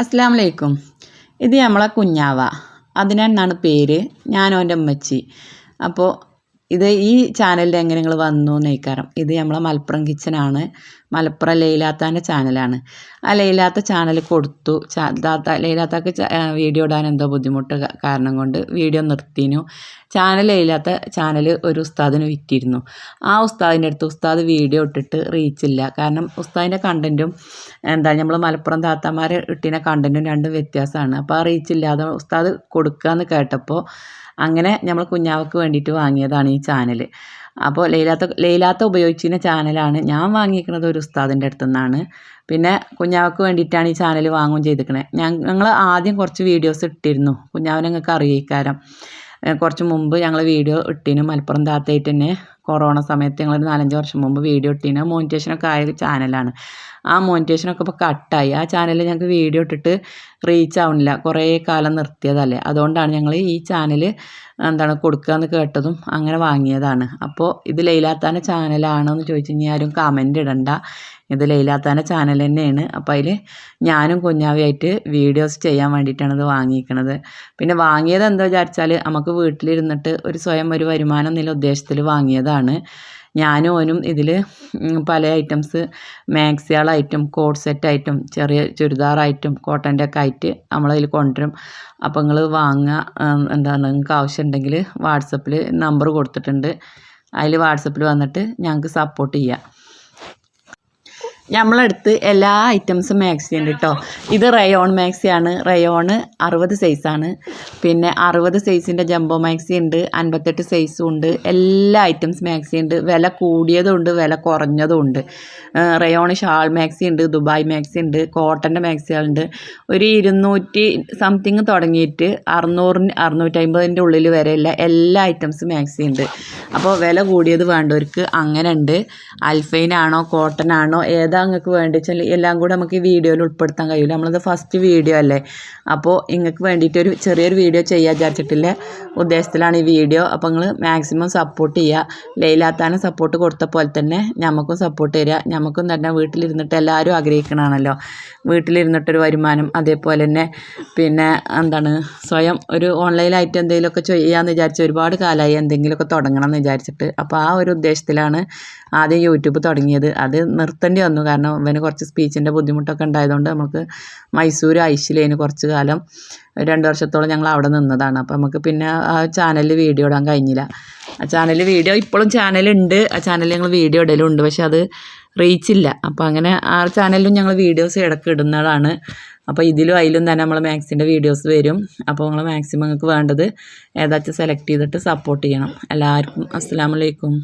അസ്സാം വലൈക്കും ഇത് നമ്മളെ കുഞ്ഞാവ. അതിനെന്നാണ് പേര്? ഞാൻ ഓന്റെ ഉമ്മച്ചി. അപ്പോൾ ഇത് ഈ ചാനലിൽ എങ്ങനെ നിങ്ങൾ വന്നു നയിക്കാരം ഇത് നമ്മളെ മലപ്പുറം കിച്ചനാണ് മലപ്പുറം ലൈലാത്താന്റെ ചാനലാണ് ആ ലൈലാത്ത ചാനൽ കൊടുത്തു. താത്ത ലൈലാത്താക്ക് വീഡിയോ ഇടാൻ എന്തോ ബുദ്ധിമുട്ട് കാരണം കൊണ്ട് വീഡിയോ നിർത്തിനു. ചാനൽ ലൈലാത്ത ചാനൽ ഒരു ഉസ്താദിന് വിറ്റിരുന്നു. ആ ഉസ്താദിന്റെ അടുത്ത് ഉസ്താദ് വീഡിയോ ഇട്ടിട്ട് റീച്ചില്ല കാരണം ഉസ്താദിന്റെ കണ്ടന്റും എന്താ നമ്മൾ മലപ്പുറം താത്തമാർ ഇട്ടിന കണ്ടന്റും രണ്ടും വ്യത്യാസമാണ്. അപ്പോൾ ആ റീച്ചില്ലാതെ ഉസ്താദ് കൊടുക്കാന്ന് കേട്ടപ്പോൾ അങ്ങനെ നമ്മൾ കുഞ്ഞാവക്ക് വേണ്ടിയിട്ട് വാങ്ങിയതാണ് ഈ ചാനൽ അപ്പോൾ ലൈലാത്ത ലൈലാത്ത ഉപയോഗിച്ചിരുന്ന ചാനലാണ് ഞാൻ വാങ്ങിയിരിക്കുന്നത് ഒരു ഉസ്താദിന്റെ അടുത്തു നിന്നാണ് പിന്നെ കുഞ്ഞാവക്ക് വേണ്ടിയിട്ടാണ് ഈ ചാനൽ വാങ്ങുകയും ചെയ്തിരിക്കണേ. ഞങ്ങൾ ആദ്യം കുറച്ച് വീഡിയോസ് ഇട്ടിരുന്നു. കുഞ്ഞാവിനെ ഞങ്ങൾക്ക് അറിയിക്കാരം കുറച്ച് മുമ്പ് ഞങ്ങൾ വീഡിയോ ഇട്ടിനും മലപ്പുറം താത്തായിട്ട് തന്നെ. കൊറോണ സമയത്ത് ഞങ്ങളൊരു നാലഞ്ച് വർഷം മുമ്പ് വീഡിയോ ഇട്ടിന്. മോണിറ്റേഷനൊക്കെ ആയ ചാനലാണ്. ആ മോണിറ്റേഷനൊക്കെ ഇപ്പോൾ കട്ടായി. ആ ചാനലിൽ ഞങ്ങൾക്ക് വീഡിയോ ഇട്ടിട്ട് റീച്ച് ആവുന്നില്ല കുറേ കാലം നിർത്തിയതല്ലേ. അതുകൊണ്ടാണ് ഞങ്ങൾ ഈ ചാനൽ എന്താണ് കൊടുക്കുക എന്ന് കേട്ടതും അങ്ങനെ വാങ്ങിയതാണ്. അപ്പോൾ ഇത് ലൈലാത്താന്റെ ചാനലാണോ എന്ന് ചോദിച്ചു കഴിഞ്ഞാൽ ആരും കമന്റ് ഇടണ്ട. ഇത് ലൈലാത്താന്റെ ചാനൽ തന്നെയാണ്. അപ്പോൾ അതിൽ ഞാനും കുഞ്ഞാവിയായിട്ട് വീഡിയോസ് ചെയ്യാൻ വേണ്ടിയിട്ടാണ് ഇത് വാങ്ങിയിരിക്കുന്നത് പിന്നെ വാങ്ങിയത് എന്താ വിചാരിച്ചാൽ നമുക്ക് വീട്ടിലിരുന്നിട്ട് ഒരു സ്വയം ഒരു വരുമാനം എന്നുള്ള ഉദ്ദേശത്തിൽ വാങ്ങിയതാണ് ഞാനും ഓനും ഇതിൽ പല ഐറ്റംസ് മാക്സികളായിട്ടും കോഡ് ഐറ്റം ചെറിയ ചുരിദാറായിട്ടും കോട്ടന്റെ ഒക്കെ ആയിട്ട് നമ്മളതിൽ കൊണ്ടുവരും. അപ്പോൾ നിങ്ങൾ വാങ്ങുക എന്താ എന്താണ് നിങ്ങൾക്ക് ആവശ്യമുണ്ടെങ്കിൽ വാട്സപ്പിൽ നമ്പർ കൊടുത്തിട്ടുണ്ട്. അതിൽ വാട്സപ്പിൽ വന്നിട്ട് ഞങ്ങൾക്ക് സപ്പോർട്ട് ചെയ്യാം നമ്മളടുത്ത് എല്ലാ ഐറ്റംസും മാക്സി ഉണ്ട് കേട്ടോ ഇത് റയോൺ മാക്സി മാക്സിയാണ്. റയോണ് അറുപത് സൈസാണ് പിന്നെ അറുപത് സൈസിന്റെ ജംബോ മാക്സി ഉണ്ട്. അൻപത്തെട്ട് സൈസും ഉണ്ട്. എല്ലാ ഐറ്റംസ് മാക്സി ഉണ്ട്. വില കൂടിയതും ഉണ്ട് വില കുറഞ്ഞതും ഉണ്ട്. റയോൺ ഷാൾ മാക്സി ഉണ്ട് ദുബായ് മാക്സി ഉണ്ട് കോട്ടന്റെ മാക്സികളുണ്ട് ഒരു ഇരുന്നൂറ്റി സംതിങ് തുടങ്ങിയിട്ട് അറുന്നൂറിന് അറുന്നൂറ്റമ്പതിന്റെ ഉള്ളിൽ വരെയുള്ള എല്ലാ ഐറ്റംസും മാക്സി ഉണ്ട്. അപ്പോൾ വില കൂടിയത് വേണ്ടവർക്ക് അങ്ങനെ ഉണ്ട് അൽഫൈനാണോ കോട്ടൺ ആണോ ഏതാ നിങ്ങൾക്ക് വേണ്ടി വെച്ചാൽ എല്ലാം കൂടെ നമുക്ക് ഈ വീഡിയോയിൽ ഉൾപ്പെടുത്താൻ കഴിയില്ല. നമ്മളത് ഫസ്റ്റ് വീഡിയോ അല്ലേ? അപ്പോൾ നിങ്ങൾക്ക് വേണ്ടിയിട്ട് ഒരു ചെറിയൊരു വീഡിയോ ചെയ്യാൻ വിചാരിച്ചിട്ടില്ല. ഉദ്ദേശത്തിലാണ് ഈ വീഡിയോ. അപ്പോൾ നിങ്ങൾ മാക്സിമം സപ്പോർട്ട് ചെയ്യുക ലൈലാത്താനും സപ്പോർട്ട് കൊടുത്ത പോലെ തന്നെ നമുക്കും സപ്പോർട്ട് തരിക നമുക്കും തന്നെ വീട്ടിലിരുന്നിട്ട് എല്ലാവരും ആഗ്രഹിക്കണമാണല്ലോ വീട്ടിലിരുന്നിട്ടൊരു വരുമാനം അതേപോലെ തന്നെ പിന്നെ എന്താണ് സ്വയം ഒരു ഓൺലൈനായിട്ട് എന്തെങ്കിലുമൊക്കെ ചെയ്യാമെന്ന് വിചാരിച്ച് ഒരുപാട് കാലമായി എന്തെങ്കിലുമൊക്കെ തുടങ്ങണം എന്ന് വിചാരിച്ചിട്ട്. അപ്പോൾ ആ ഒരു ഉദ്ദേശത്തിലാണ് ആദ്യം യൂട്യൂബ് തുടങ്ങിയത്. അത് നിർത്തേണ്ടി വന്നു. കാരണം ഇവന് കുറച്ച് സ്പീച്ചിന്റെ ബുദ്ധിമുട്ടൊക്കെ ഉണ്ടായതുകൊണ്ട് നമുക്ക് മൈസൂർ ഐശിലേന് കുറച്ച് കാലം രണ്ട് വർഷത്തോളം ഞങ്ങൾ അവിടെ നിന്നതാണ്. അപ്പോൾ നമുക്ക് പിന്നെ ആ ചാനലിൽ വീഡിയോ ഇടാൻ കഴിഞ്ഞില്ല. ആ ചാനലിൽ വീഡിയോ ഇപ്പോഴും ചാനലുണ്ട് ആ ചാനലിൽ ഞങ്ങൾ വീഡിയോ ഇടലുണ്ട്. പക്ഷെ അത് റീച്ചില്ല അപ്പോൾ അങ്ങനെ ആ ചാനലിലും ഞങ്ങൾ വീഡിയോസ് ഇടയ്ക്ക് ഇടുന്നതാണ്. അപ്പോൾ ഇതിലും അതിലും തന്നെ നമ്മൾ മാക്സിന്റെ വീഡിയോസ് വരും. അപ്പോൾ നിങ്ങൾ മാക്സിമം നിങ്ങൾക്ക് വേണ്ടത് ഏതാച്ചും സെലക്ട് ചെയ്തിട്ട് സപ്പോർട്ട് ചെയ്യണം. എല്ലാവർക്കും അസ്സാം വലൈക്കും